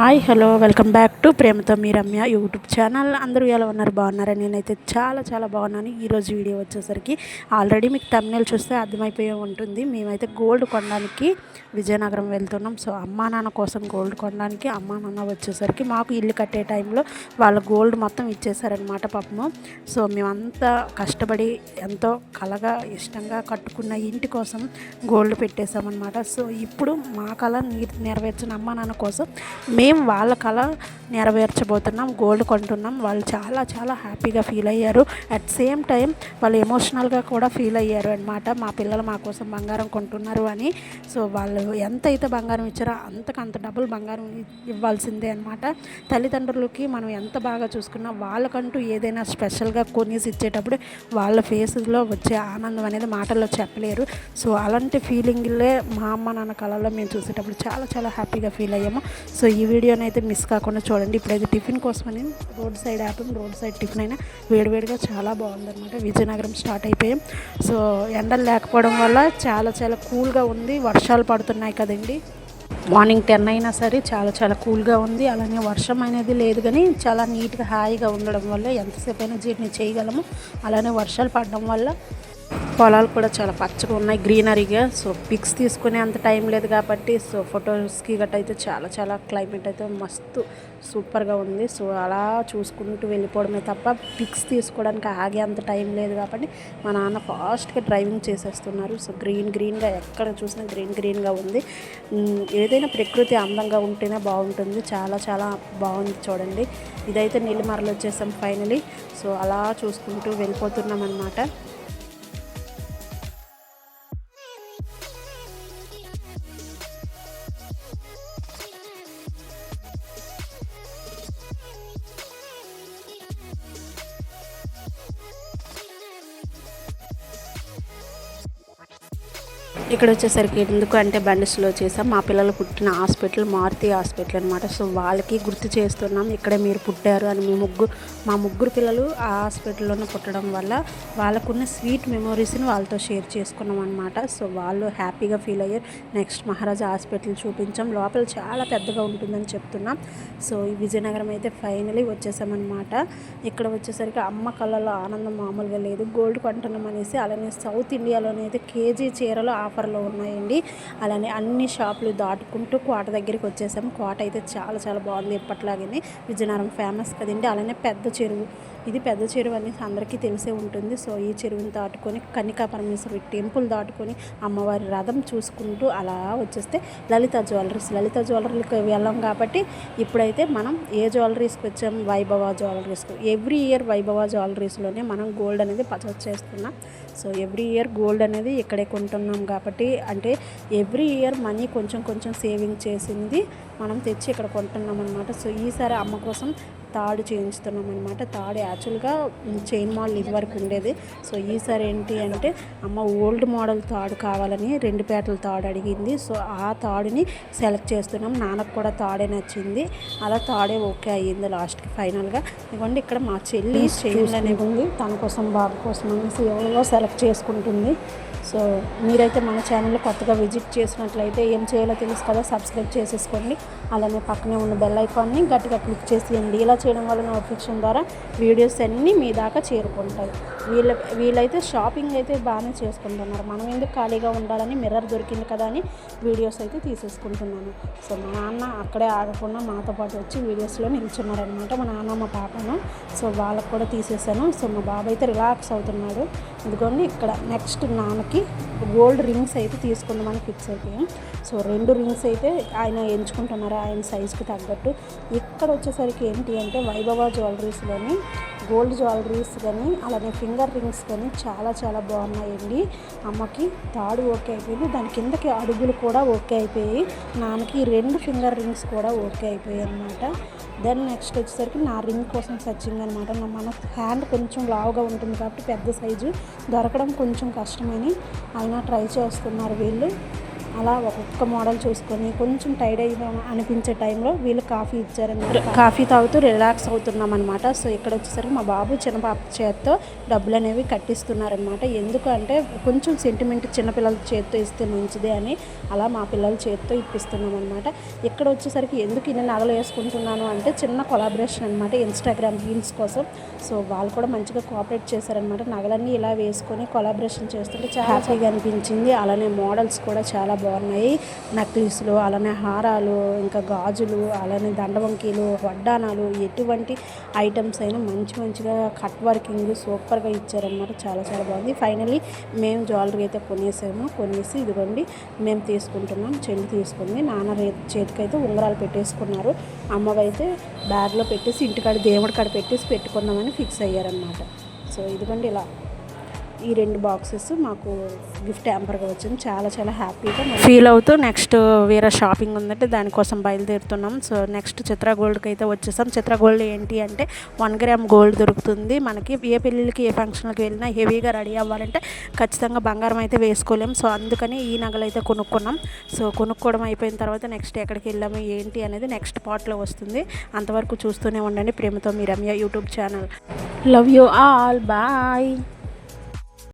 Hi hello welcome back to ప్రేమతో మీ Ramya YouTube channel. అందరూ ఎలా ఉన్నారు? బాగున్నారా? నేనైతే చాలా చాలా బాగున్నాను. ఈరోజు వీడియో వచ్చేసరికి ఆల్రెడీ మీకు తమిళ చూస్తే అర్థమైపోయి ఉంటుంది. మేమైతే గోల్డ్ కొనడానికి విజయనగరం వెళ్తున్నాం. సో అమ్మా నాన్న కోసం గోల్డ్ కొనడానికి అమ్మా నాన్న వచ్చేసరికి మాకు ఇల్లు కట్టే టైంలో వాళ్ళ గోల్డ్ మొత్తం ఇచ్చేసారనమాట పాపము. సో మేమంతా కష్టపడి ఎంతో కలగా ఇష్టంగా కట్టుకున్న ఇంటి కోసం గోల్డ్ పెట్టేశామన్నమాట. సో ఇప్పుడు మా కళ నెరవేర్చిన అమ్మా నాన్న కోసం మే సేమ్ వాళ్ళ కళ నెరవేర్చబోతున్నాం గోల్డ్ కొంటున్నాం. వాళ్ళు చాలా చాలా హ్యాపీగా ఫీల్ అయ్యారు. అట్ సేమ్ టైం వాళ్ళు ఎమోషనల్గా కూడా ఫీల్ అయ్యారు అనమాట మా పిల్లలు మా కోసం బంగారం కొంటున్నారు అని. సో వాళ్ళు ఎంత అయితే బంగారం ఇచ్చారో అంతకంత డబ్బులు బంగారం ఇవ్వాల్సిందే అనమాట తల్లిదండ్రులకి మనం ఎంత బాగా చూసుకున్నా వాళ్ళకంటూ ఏదైనా స్పెషల్గా కొనేసి ఇచ్చేటప్పుడు వాళ్ళ ఫేస్లో వచ్చే ఆనందం అనేది మాటల్లో చెప్పలేరు. సో అలాంటి ఫీలింగ్లే మా అమ్మ నాన్న కళలో మేము చూసేటప్పుడు చాలా చాలా హ్యాపీగా ఫీల్ అయ్యాము. సో ఈ వీడియోని అయితే మిస్ కాకుండా చూడండి. ఇప్పుడైతే టిఫిన్ కోసమని road side app road side tiffin అయినా వేడివేడిగా చాలా బాగుందన్నమాట. విజయనగరం స్టార్ట్ అయిపోయాం. సో ఎండలు లేకపోవడం వల్ల చాలా చాలా కూల్గా ఉంది. వర్షాలు పడుతున్నాయి కదండి. మార్నింగ్ టెన్ అయినా సరే చాలా చాలా కూల్గా ఉంది. అలానే వర్షం అనేది లేదు కానీ చాలా నీట్గా హాయిగా ఉండడం వల్ల ఎంతసేపు అయినా జర్నీ చేయగలము అలానే వర్షాలు పడడం వల్ల పొలాలు కూడా చాలా పచ్చగా ఉన్నాయి గ్రీనరీగా. సో పిక్స్ తీసుకునే అంత టైం లేదు కాబట్టి సో ఫొటోస్కి గట్ట అయితే చాలా చాలా క్లైమేట్ అయితే మస్తు సూపర్గా ఉంది. సో అలా చూసుకుంటూ వెళ్ళిపోవడమే తప్ప పిక్స్ తీసుకోవడానికి ఆగే అంత టైం లేదు కాబట్టి మా నాన్న ఫాస్ట్గా డ్రైవింగ్ చేసేస్తున్నారు. సో గ్రీన్ గ్రీన్గా ఎక్కడ చూసినా గ్రీన్ గ్రీన్గా ఉంది. ఏదైనా ప్రకృతి అందంగా ఉంటేనే బాగుంటుంది. చాలా చాలా బాగుంది చూడండి. ఇదైతే నీళ్ళు మరలు వచ్చేసాం ఫైనలీ. సో అలా చూసుకుంటూ వెళ్ళిపోతున్నాం అనమాట ఇక్కడ వచ్చేసరికి ఎందుకు అంటే బండిస్లో చేసాం మా పిల్లలు పుట్టిన హాస్పిటల్ మారుతి హాస్పిటల్ అనమాట సో వాళ్ళకి గుర్తు చేస్తున్నాం ఇక్కడే మీరు పుట్టారు అని మీ ముగ్గురు మా ముగ్గురు పిల్లలు ఆ హాస్పిటల్లోనే పుట్టడం వల్ల వాళ్ళకున్న స్వీట్ మెమొరీస్ని వాళ్ళతో షేర్ చేసుకున్నాం అనమాట సో వాళ్ళు హ్యాపీగా ఫీల్ అయ్యారు. నెక్స్ట్ మహారాజా హాస్పిటల్ చూపించాం. లోపల చాలా పెద్దగా ఉంటుందని చెప్తున్నాం. సో ఈ విజయనగరం అయితే ఫైనలీ వచ్చేసామన్నమాట. ఇక్కడ వచ్చేసరికి అమ్మ కళ్ళలో ఆనందం మామూలుగా లేదు. గోల్డ్ కొంటున్నాం అనేసి అలానే సౌత్ ఇండియాలోనే అయితే కేజీ చీరలో ఆఫర్ ఆఫర్లో ఉన్నాయండి. అలానే అన్ని షాపులు దాటుకుంటూ కోట దగ్గరికి వచ్చేసాము. కోట అయితే చాలా చాలా బాగుంది. ఎప్పట్లాగే విజయనగరం ఫేమస్ కదండి. అలానే పెద్ద చెరువు. ఇది పెద్ద చెరువు అనేసి అందరికీ తెలిసే ఉంటుంది. సో ఈ చెరువుని దాటుకొని కన్నికా పరమేశ్వరి టెంపుల్ దాటుకొని అమ్మవారి రథం చూసుకుంటూ అలా వచ్చేస్తే లలిత జ్యువెలరీస్. లలిత జ్యువెలరీకి వెళ్ళాం కాబట్టి ఇప్పుడైతే మనం ఏ జ్యువెలరీస్కి వచ్చాం? వైభవ జ్యువెలరీస్కి. ఎవ్రీ ఇయర్ వైభవ జ్యువెలరీస్లోనే మనం గోల్డ్ అనేది పర్చేస్ చేస్తున్నాం. సో ఎవ్రీ ఇయర్ గోల్డ్ అనేది ఇక్కడే కొంటున్నాం కాబట్టి అంటే ఎవ్రీ ఇయర్ మనీ కొంచెం కొంచెం సేవింగ్ చేసింది మనం తెచ్చి ఇక్కడ కొంటున్నాం అనమాట సో ఈసారి అమ్మ కోసం తాడు చేయించుతున్నాం అనమాట తాడు యాక్చువల్గా చైన్ మాల్ ఇది వరకు ఉండేది. సో ఈసారి ఏంటి అంటే అమ్మ ఓల్డ్ మోడల్ తాడు కావాలని రెండు పేటల తాడు అడిగింది. సో ఆ తాడుని సెలెక్ట్ చేస్తున్నాం. నాన్నకు కూడా తాడే నచ్చింది. అలా తాడే ఓకే అయ్యింది లాస్ట్కి ఫైనల్గా. ఇదిగోండి ఇక్కడ మా చెల్లి చైన్ అనేది ఉంది తన కోసం బాబు కోసం అనేసి ఎవరో సెలెక్ట్ చేసుకుంటుంది. సో మీరైతే మన ఛానల్ కొత్తగా విజిట్ చేసినట్లయితే ఏం చేయాలో తెలుసు కదా సబ్స్క్రైబ్ చేసేసుకోండి. అలానే పక్కనే ఉన్న బెల్ ఐకాన్ని గట్టిగా క్లిక్ చేసేయండి ఇలా చేయడం వల్ల నోటిఫికేషన్ ద్వారా వీడియోస్ అన్నీ మీ దాకా చేరుకుంటాయి. వీళ్ళ వీళ్ళైతే షాపింగ్ అయితే బాగానే చేసుకుంటున్నారు. మనం ఎందుకు ఖాళీగా ఉండాలని మిర్రర్ దొరికింది కదా అని వీడియోస్ అయితే తీసేసుకుంటున్నాను. సో మా నాన్న అక్కడే ఆడకుండా మాతో పాటు వచ్చి వీడియోస్లో నిల్చున్నారనమాట మా నాన్న మా పాపను. సో వాళ్ళకు కూడా తీసేసాను. సో మా బాబు అయితే రిలాక్స్ అవుతున్నాడు. ఇదిగోండి ఇక్కడ నెక్స్ట్ నాన్నకి గోల్డ్ రింగ్స్ అయితే తీసుకుందామని ఫిక్స్ అయిపోయాం. సో రెండు రింగ్స్ అయితే ఆయన ఎంచుకుంటున్నారు ఆయన సైజుకి తగ్గట్టు. ఇక్కడ వచ్చేసరికి ఏంటి అంటే వైభవ జ్యువెలరీస్లోని గోల్డ్ జ్యువెలరీస్ కానీ అలానే ఫింగర్ రింగ్స్ కానీ చాలా చాలా బాగున్నాయండి. అమ్మకి తాడు ఓకే అయిపోయింది. దాని కిందకి అడుగులు కూడా ఓకే అయిపోయాయి. నాన్నకి రెండు ఫింగర్ రింగ్స్ కూడా ఓకే అయిపోయాయి అనమాట దెన్ నెక్స్ట్ వచ్చేసరికి నా రింగ్ కోసం సర్చింగ్ అనమాట మన హ్యాండ్ కొంచెం లావుగా ఉంటుంది కాబట్టి పెద్ద సైజు దొరకడం కొంచెం కష్టమని అయినా ట్రై చేస్తున్నారు వీళ్ళు. అలా ఒక్కొక్క మోడల్ చూసుకొని కొంచెం టైడ్ అయినా అనిపించే టైంలో వీళ్ళు కాఫీ ఇచ్చారన్నమాట కాఫీ తాగుతూ రిలాక్స్ అవుతున్నాం అనమాట సో ఇక్కడ వచ్చేసరికి మా బాబు చిన్న పాప చేత్తో డబ్బులు అనేవి కట్టిస్తున్నారనమాట ఎందుకు అంటే కొంచెం సెంటిమెంట్ చిన్నపిల్లల చేత్తో ఇస్తే మంచిదే అని అలా మా పిల్లల చేత్తో ఇప్పిస్తున్నాం అనమాట ఇక్కడ వచ్చేసరికి ఎందుకు ఇన్ని నగలు వేసుకుంటున్నాను అంటే చిన్న కొలాబరేషన్ అనమాట ఇన్స్టాగ్రామ్ రీల్స్ కోసం. సో వాళ్ళు కూడా మంచిగా కోఆపరేట్ చేశారనమాట నగలన్నీ ఇలా వేసుకొని కొలాబరేషన్ చేస్తుంటే చాలా హ్యాపీగా అనిపించింది. అలానే మోడల్స్ కూడా చాలా బాగున్నాయి నక్లీస్లు అలానే హారాలు ఇంకా గాజులు అలానే దండవంకీలు వడ్డానాలు ఎటువంటి ఐటమ్స్ అయినా మంచి మంచిగా కట్ వర్కింగ్ సూపర్గా ఇచ్చారనమాట చాలా చాలా బాగుంది. ఫైనలీ మేము జ్యువెలరీ అయితే కొనేసాము. కొనేసి ఇదిగోండి మేము తీసుకుంటున్నాం. చెల్లి తీసుకుంది. నాన్న రే చేతికైతే ఉంగరాలు పెట్టేసుకున్నారు. అమ్మవైతే బ్యాగ్లో పెట్టేసి ఇంటికాడ దేవుడి కాడ పెట్టేసి పెట్టుకుందామని ఫిక్స్ అయ్యారనమాట సో ఇదిగోండి ఇలా. ఈ రెండు బాక్సెస్ మాకు గిఫ్ట్ హ్యాంపర్గా వచ్చింది. చాలా చాలా హ్యాపీగా ఫీల్ అవుతూ నెక్స్ట్ వేరే షాపింగ్ ఉందంటే దానికోసం బయలుదేరుతున్నాం. సో నెక్స్ట్ చిత్ర గోల్డ్కి అయితే వచ్చేసాం. చిత్ర గోల్డ్ ఏంటి అంటే వన్ గ్రామ్ గోల్డ్ దొరుకుతుంది. మనకి ఏ పెళ్ళిళ్ళకి ఏ ఫంక్షన్కి వెళ్ళినా హెవీగా రెడీ అవ్వాలంటే ఖచ్చితంగా బంగారం అయితే వేసుకోలేం. సో అందుకని ఈ నగలు అయితే కొనుక్కున్నాం. సో కొనుక్కోవడం అయిపోయిన తర్వాత నెక్స్ట్ ఎక్కడికి వెళ్ళాము ఏంటి అనేది నెక్స్ట్ పార్ట్లో వస్తుంది. అంతవరకు చూస్తూనే ఉండండి ప్రేమతో మీ Ramya YouTube channel love you all bye